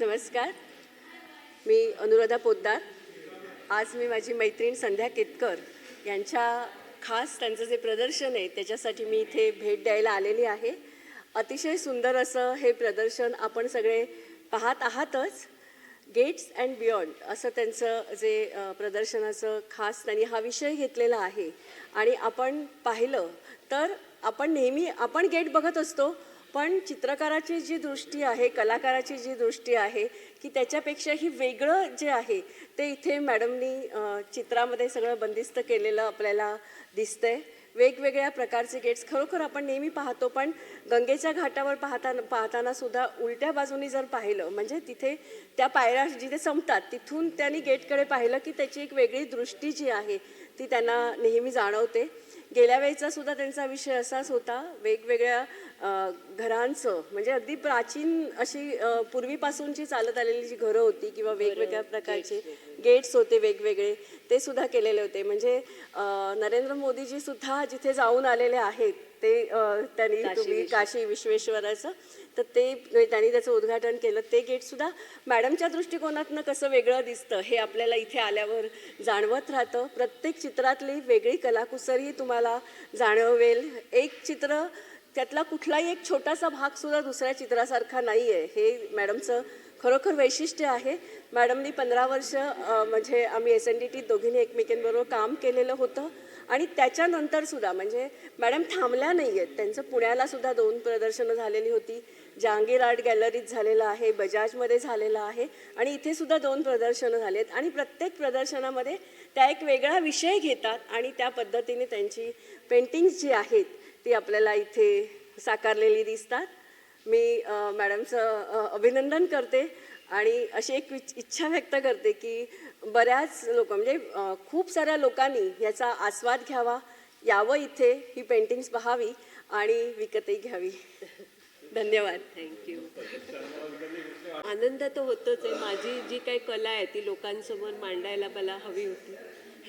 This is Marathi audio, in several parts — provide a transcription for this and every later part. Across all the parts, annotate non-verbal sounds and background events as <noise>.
नमस्कार. मी अनुराधा पोद्दार. आज मी माझी मैत्रीण संध्या केतकर यांच्या खास त्यांचं जे प्रदर्शन आहे त्याच्यासाठी मी इथे भेट द्यायला आलेली आहे. अतिशय सुंदर असं हे प्रदर्शन आपण सगळे पाहत आहातच. गेट्स अँड बियॉन्ड असं त्यांचं जे प्रदर्शनाचं खास त्यांनी हा विषय घेतलेला आहे. आणि आपण पाहिलं तर आपण नेहमी आपण गेट बघत असतो. पण चित्रकाराची जी दृष्टी आहे कलाकाराची जी दृष्टी आहे की त्याच्यापेक्षाही वेगळं जे आहे ते इथे मॅडमनी चित्रामध्ये सगळं बंदिस्त केलेलं आपल्याला दिसतंय. वेगवेगळ्या प्रकारचे गेट्स खरोखर आपण नेहमी पाहतो पण गंगेच्या घाटावर पाहताना पाहताना सुद्धा उलट्या बाजूनी जर पाहिलं म्हणजे तिथे त्या पायऱ्या जिथे संपतात तिथून त्यांनी गेटकडे पाहिलं की त्याची एक वेगळी दृष्टी जी आहे ती त्यांना नेहमी जाणवते. गेल्या वेळेचा सुद्धा त्यांचा विषय असाच होता. वेगवेगळ्या घरांचं म्हणजे अगदी प्राचीन अशी पूर्वीपासूनची चालत आलेली जी घरं होती किंवा वेगवेगळ्या प्रकारचे गेट्स होते वेगवेगळे ते सुद्धा केलेले होते. म्हणजे नरेंद्र मोदीजी सुद्धा जिथे जाऊन आलेले आहेत ते त्यांनी तुम्ही काशी विश्वेश्वराचं तर ते त्यांनी त्याचं उद्घाटन केलं. ते गेट सुद्धा मॅडमच्या दृष्टिकोनातनं कसं वेगळं दिसतं हे आपल्याला इथे आल्यावर जाणवत राहतं. प्रत्येक चित्रातली वेगळी कलाकुसरी तुम्हाला जाणवेल. एक चित्र त्यातला कुठलाही एक छोटासा भाग सुद्धा दुसऱ्या चित्रासारखा नाही आहे हे मॅडमचं खरोखर वैशिष्ट्य आहे. मॅडमनी पंधरा वर्ष म्हणजे आम्ही एस एन डी टीत दोघींनी एकमेकींबरोबर काम केलेलं होतं. आणि त्याच्यानंतर सुद्धा म्हणजे मॅडम थांबल्या नाही आहेत त्यांचं पुण्याला सुद्धा दोन प्रदर्शनं झालेली होती. जहांगीर आर्ट गॅलरीत झालेलं आहे बजाजमध्ये झालेलं आहे. आणि इथे सुद्धा दोन प्रदर्शनं झाली आहेत आणि प्रत्येक प्रदर्शनामध्ये त्या एक वेगळा विषय घेतात. आणि त्या पद्धतीने त्यांची पेंटिंग्स जी आहेत ती आपल्याला इथे साकारलेली दिसतात. मी मॅडमचं अभिनंदन करते आणि अशी एक विच- इच्छा व्यक्त करते की बऱ्याच लोक म्हणजे खूप साऱ्या लोकांनी याचा आस्वाद घ्यावा यावं इथे ही पेंटिंग्स पहावी आणि विकतही घ्यावी. धन्यवाद. थँक्यू आनंद तर होतोच आहे. माझी जी काही कला आहे ती लोकांसमोर मांडायला मला हवी होती.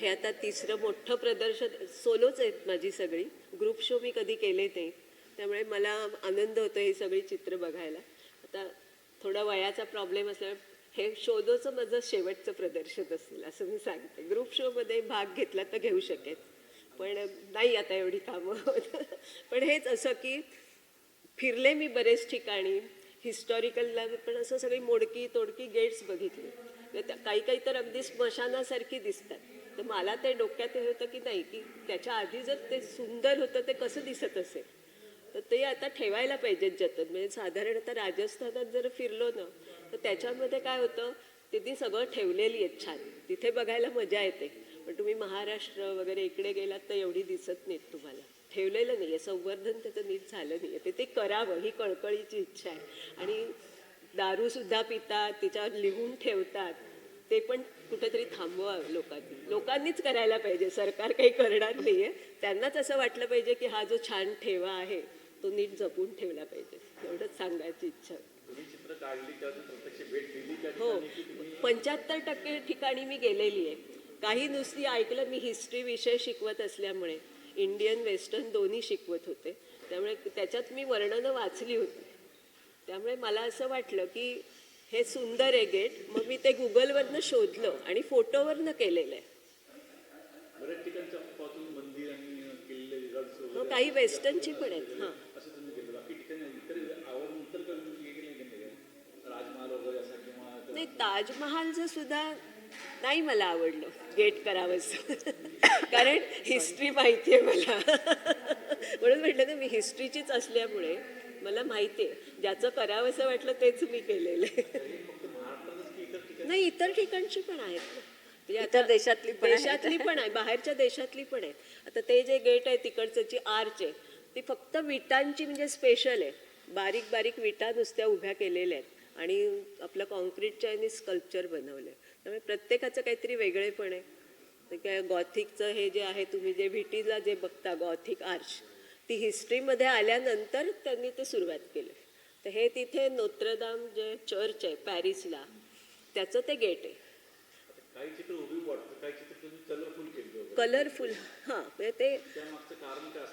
हे आता तिसरं मोठं प्रदर्शन सोलोच आहेत माझी सगळी. ग्रुप शो मी कधी केले नाही. त्यामुळे मला आनंद होतो हे सगळी चित्र बघायला. आता थोडा वयाचा प्रॉब्लेम असल्यामुळे हे शोधोचं माझं शेवटचं प्रदर्शन असेल असं मी सांगते. ग्रुप शोमध्ये भाग घेतला तर घेऊ शकेल पण नाही आता एवढी कामं होत. पण हेच असं की फिरले मी बरेच ठिकाणी. हिस्टॉरिकलला पण असं सगळी मोडकी तोडकी गेट्स बघितली. तर त्या- काही काही तर अगदी स्मशानासारखी दिसतात. तर मला ते डोक्यात हे होतं की नाही की त्याच्या आधी जर ते सुंदर होतं ते कसं दिसत असेल? तर ते आता ठेवायला पाहिजेत जतन. म्हणजे साधारणतः राजस्थानात जर फिरलो ना तर त्याच्यामध्ये काय होतं तिथे सगळं ठेवलेली आहेत छान. तिथे बघायला मजा येते. पण तुम्ही महाराष्ट्र वगैरे इकडे गेलात तर एवढी दिसत नाहीत तुम्हाला. ठेवलेलं नाही आहे संवर्धन त्याचं नीट झालं नाही आहे ते ते करावं ही कळकळीची इच्छा आहे. आणि दारूसुद्धा पितात तिच्यावर लिहून ठेवतात. ते पण कुठेतरी थांबवावं लोकांनी. लोकांनीच करायला पाहिजे. सरकार काही करणार नाही आहे त्यांनाच असं वाटलं पाहिजे की हा जो छान ठेवा आहे तो नीट जपून ठेवला पाहिजे. एवढंच सांगायची इच्छा. हो. पंच्याहत्तर टक्के ठिकाणी मी गेलेली आहे. काही नुसती ऐकलं मी हिस्ट्री विषय शिकवत असल्यामुळे इंडियन वेस्टर्न दोन्ही शिकवत होते. त्यामुळे त्याच्यात मी वर्णनं वाचली होती. त्यामुळे मला असं वाटलं की हे सुंदर आहे गेट. मग मी ते गुगलवरनं शोधलं आणि फोटोवरनं केलेलं आहे. हो काही वेस्टर्नची पण आहेत. हां. नाही ताजमहालचं सुद्धा नाही मला आवडलं गेट करावंसं. <laughs> कारण हिस्ट्री माहिती आहे मला. <laughs> म्हणून म्हटलं ना मी हिस्ट्रीचीच असल्यामुळे मला माहिती आहे. ज्याचं करावंसं वाटलं तेच मी केलेलं आहे. नाही इतर ठिकाणची पण आहेत. म्हणजे इतर देशातली पण आहेत. देशातली पण आहे बाहेरच्या देशातली पण आहे आता ते जे गेट आहे तिकडचं जी आर्च आहे ती फक्त विटांची म्हणजे स्पेशल आहे. बारीक बारीक विटा नुसत्या उभ्या केलेल्या आहेत. आणि आपलं कॉन्क्रीटच्या आणि स्कल्पचर बनवलं त्यामुळे प्रत्येकाचं काहीतरी वेगळेपण आहे. काय गॉथिकचं हे जे आहे तुम्ही जे व्हिटीला जे बघता गॉथिक आर्च ती हिस्ट्रीमध्ये आल्यानंतर त्यांनी ते सुरुवात केलं. तर हे तिथे नोत्रदाम जे चर्च आहे पॅरिसला त्याचं ते गेट आहे. कलरफुल हां म्हणजे ते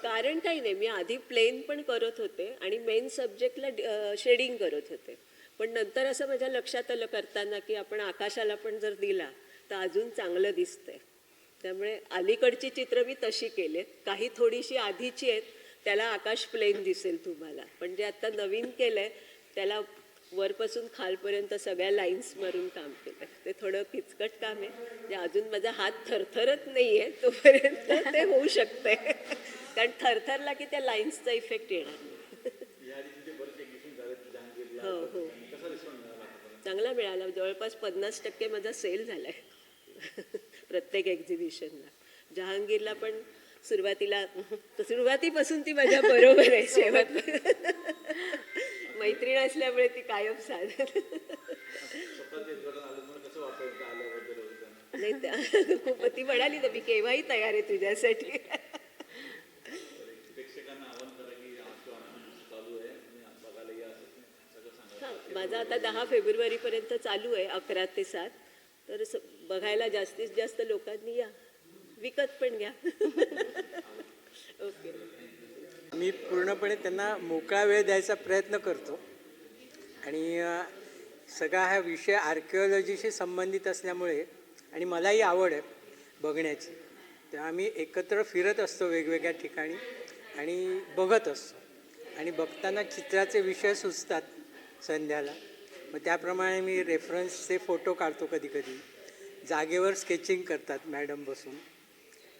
कारण काही नाही मी आधी प्लेन पण करत होते आणि मेन सब्जेक्टला शेडिंग करत होते. पण नंतर असं माझ्या लक्षात आलं करताना की आपण आकाशाला पण जर दिला तर अजून चांगलं दिसतंय. त्यामुळे अलीकडची चित्र मी तशी केलीत. काही थोडीशी आधीची आहेत त्याला आकाश प्लेन दिसेल तुम्हाला. पण जे आता नवीन केलंय त्याला वरपासून खालपर्यंत सगळ्या लाईन्स मारून काम केलं ते थोडं किचकट काम आहे. म्हणजे अजून माझा हात थरथरत नाही आहे तोपर्यंत ते होऊ शकते कारण थरथरला की त्या लाईन्सचा इफेक्ट येणार नाही. हो हो. चांगला मिळाला. जवळपास पन्नास टक्के माझा सेल झालाय. प्रत्येक एक्झिबिशनला जहांगीरला पण सुरुवातीला सुरुवातीपासून ती माझ्या बरोबर आहे शेवट. मैत्रीण असल्यामुळे ती कायम साथ. नाही खूप ती म्हणाली तर मी केव्हाही तयार आहे तुझ्यासाठी. माझा आता दहा फेब्रुवारीपर्यंत चालू आहे अकरा ते सात. तर बघायला जास्तीत जास्त लोकांनी या. विकत पण घ्या. <laughs> ओके. मी पूर्णपणे त्यांना मोकळा वेळ द्यायचा प्रयत्न करतो. आणि सगळा हा विषय आर्किओलॉजीशी संबंधित असल्यामुळे आणि मलाही आवड आहे बघण्याची. तर आम्ही एकत्र फिरत असतो वेगवेगळ्या ठिकाणी आणि बघत असतो. आणि बघताना चित्राचे विषय सुचतात संध्याला. मग त्याप्रमाणे मी रेफरन्सचे फोटो काढतो कधी कधी जागेवर स्केचिंग करतात मॅडम बसून.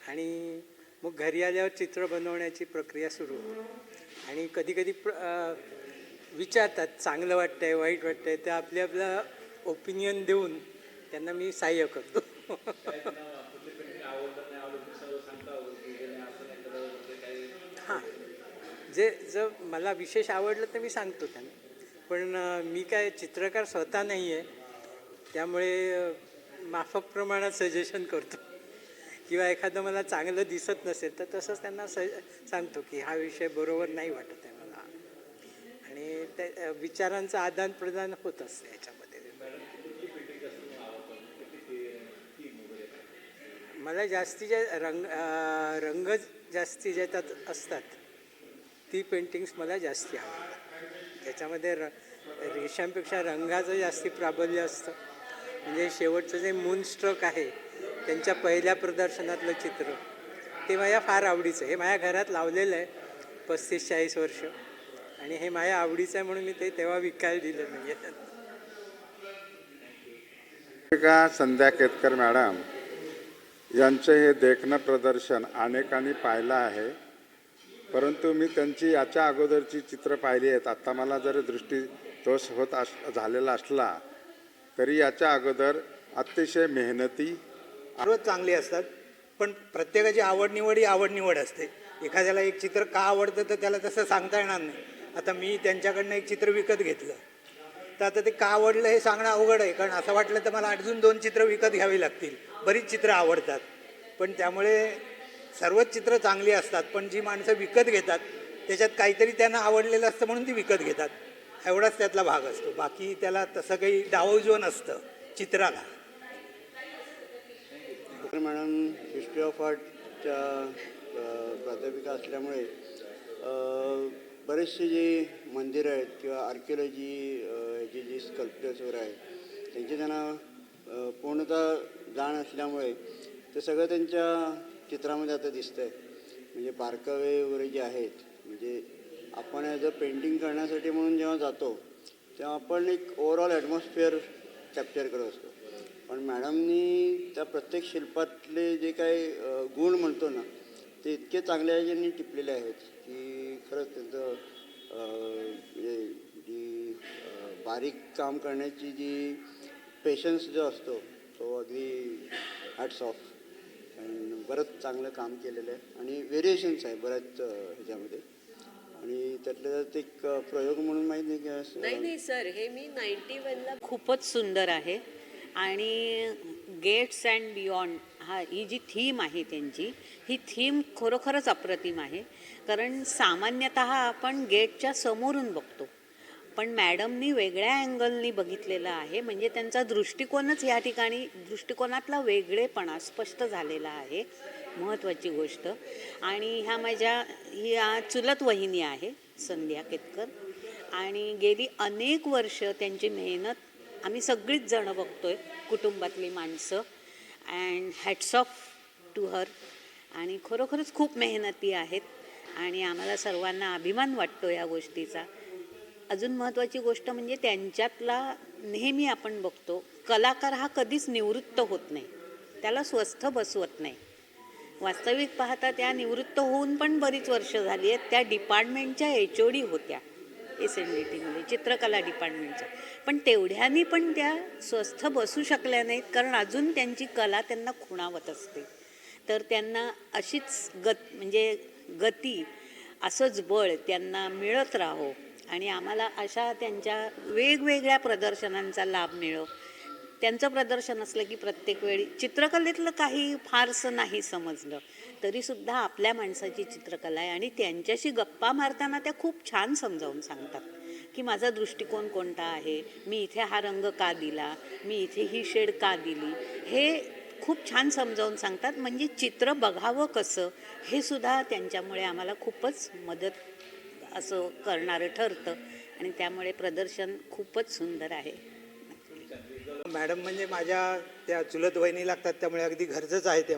आणि मग घरी आल्यावर चित्र बनवण्याची प्रक्रिया सुरू होते. आणि कधीकधी प्र विचारतात चांगलं वाटतंय वाईट वाटतंय ते आपल्या आपलं ओपिनियन देऊन त्यांना मी सहाय्य करतो. हां. जे जर मला विशेष आवडलं तर मी सांगतो त्यांना. पण मी काय चित्रकार स्वतः नाही आहे त्यामुळे माफक प्रमाणात सजेशन करतो. किंवा एखादं मला चांगलं दिसत नसेल तर तसंच त्यांना स सांगतो की हा विषय बरोबर नाही वाटत आहे मला. आणि त्या विचारांचं आदान प्रदान होत असते याच्यामध्ये. मला जास्तीचे रंग रंग जास्ती ज्याच्यात असतात ती पेंटिंग्स मला जास्ती आवडतात. त्याच्यामध्ये र रेषांपेक्षा रंगाचं जास्ती प्राबल्य असतं. म्हणजे शेवटचं जे मून स्ट्रक आहे त्यांच्या पहिल्या प्रदर्शनातलं चित्र. ते माझ्या फार आवडीचं आहे. हे माझ्या घरात लावलेलं आहे. पस्तीस चाळीस वर्ष. आणि हे माझ्या आवडीचं आहे म्हणून मी ते तेव्हा विकायला दिलं नाही का संध्या केतकर मॅडम यांचं हे देखणं प्रदर्शन अनेकांनी पाहिलं आहे. परंतु मी त्यांची याच्या अगोदरची चित्र पाहिली आहेत. आत्ता मला जर दृष्टीदोष होत अस झालेला असला तरी याच्या अगोदर अतिशय मेहनती सर्वच चांगली असतात पण प्रत्येकाची आवडनिवड ही आवडनिवड असते. एखाद्याला एक चित्र का आवडतं तर त्याला तसं सांगता येणार नाही. आता मी त्यांच्याकडनं एक चित्र विकत घेतलं. तर आता ते का आवडलं हे सांगणं अवघड आहे कारण असं वाटलं तर मला अजून दोन चित्र विकत घ्यावी लागतील. बरीच चित्रं आवडतात. पण त्यामुळे सर्वच चित्रं चांगली असतात पण जी माणसं विकत घेतात त्याच्यात काहीतरी त्यांना आवडलेलं असतं म्हणून ती विकत घेतात. एवढाच त्यातला भाग असतो. बाकी त्याला तसं काही डावजो नसतं चित्राला. तर मॅडम हिस्ट्री ऑफ आर्टच्या प्राध्यापिका असल्यामुळे बरेचसे जे मंदिरं आहेत किंवा आर्किओलॉजी ह्याची जी स्कल्प्चर्स वगैरे आहेत त्यांची त्यांना पूर्णतः जाण असल्यामुळे ते सगळं त्यांच्या चित्रामध्ये आता दिसतं आहे म्हणजे बारकावे वगैरे जे आहेत म्हणजे आपण ॲज अ पेंटिंग करण्यासाठी म्हणून जेव्हा जातो तेव्हा आपण एक ओव्हरऑल ॲटमॉस्फिअर कॅप्चर करत असतो. पण मॅडमनी त्या प्रत्येक शिल्पातले जे काही गुण म्हणतो ना ते इतके चांगले आहे ज्यांनी टिपलेले आहेत की खरंच त्यांचं म्हणजे जी बारीक काम करण्याची जी पेशन्स जो असतो तो अगदी हॅट्स ऑफ आणि बरंच चांगलं काम केलेलं आहे. आणि व्हेरिएशन्स आहे बऱ्याच ह्याच्यामध्ये. आणि त्यातल्या त्यात एक प्रयोग म्हणून माहीत नाही की असं- नाही नाही सर. हे मी नाईन्टी वनला खूपच सुंदर आहे. आणि गेट्स अँड बियॉन्ड हा ही जी थीम आहे त्यांची ही थीम खरोखरच अप्रतिम आहे. कारण सामान्यतः आपण गेटच्या समोरून बघतो. पण मॅडमनी वेगळ्या अँगलनी बघितलेलं आहे म्हणजे त्यांचा दृष्टिकोनच या ठिकाणी दृष्टिकोनातला वेगळेपणा स्पष्ट झालेला आहे. महत्त्वाची गोष्ट. आणि ह्या माझ्या ह्या चुलत वहिनी आहे संध्या केतकर. आणि गेली अनेक वर्ष त्यांची मेहनत आम्ही सगळीच जणं बघतोय कुटुंबातली माणसं. And hats off to her आणि खरोखरच खूप मेहनती आहेत. आणि आम्हाला सर्वांना अभिमान वाटतो या गोष्टीचा. अजून महत्त्वाची गोष्ट म्हणजे त्यांच्यातला नेहमी आपण बघतो कलाकार हा कधीच निवृत्त होत नाही. त्याला स्वस्थ बसवत नाही. वास्तविक पाहता त्या निवृत्त होऊन पण बरीच वर्ष झाली आहेत. त्या डिपार्टमेंटच्या एच ओ डी होत्या. एस एन डी टीमध्ये चित्रकला डिपार्टमेंटचं पण तेवढ्यानी पण त्या स्वस्थ बसू शकल्या नाहीत कारण अजून त्यांची कला त्यांना खुणावत असते. तर त्यांना अशीच गत म्हणजे गती असंच बळ त्यांना मिळत राहो. आणि आम्हाला अशा त्यांच्या वेगवेगळ्या प्रदर्शनांचा लाभ मिळो. त्यांचं प्रदर्शन असलं की प्रत्येक वेळी चित्रकलेतलं काही फारसं नाही समजलं तरीसुद्धा आपल्या माणसाची चित्रकला आहे आणि त्यांच्याशी गप्पा मारताना त्या खूप छान समजावून सांगतात की माझा दृष्टिकोन कोणता आहे मी इथे हा रंग का दिला मी इथे ही शेड का दिली हे खूप छान समजावून सांगतात. म्हणजे चित्र बघावं कसं हे सुद्धा त्यांच्यामुळे आम्हाला खूपच मदत असं करणारं ठरतं आणि त्यामुळे प्रदर्शन खूपच सुंदर आहे. मॅडम म्हणजे माझ्या त्या चुलत वहिनी लागतात त्यामुळे अगदी घरचंच आहे ते.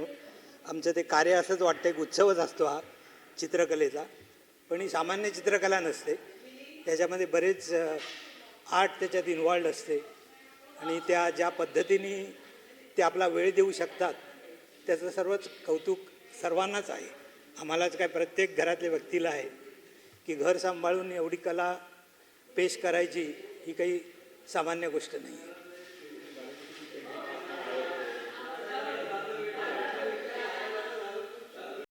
आमचं ते कार्य असंच वाटतं एक उत्सवच असतो हा चित्रकलेचा. पण ही सामान्य चित्रकला नसते. त्याच्यामध्ये बरेच आर्ट त्याच्यात इन्वॉल्ड असते. आणि त्या ज्या पद्धतीने ते आपला वेळ देऊ शकतात त्याचं सर्वच कौतुक सर्वांनाच आहे. आम्हालाच काय प्रत्येक घरातल्या व्यक्तीला आहे की घर सांभाळून एवढी कला पेश करायची ही काही सामान्य गोष्ट नाही आहे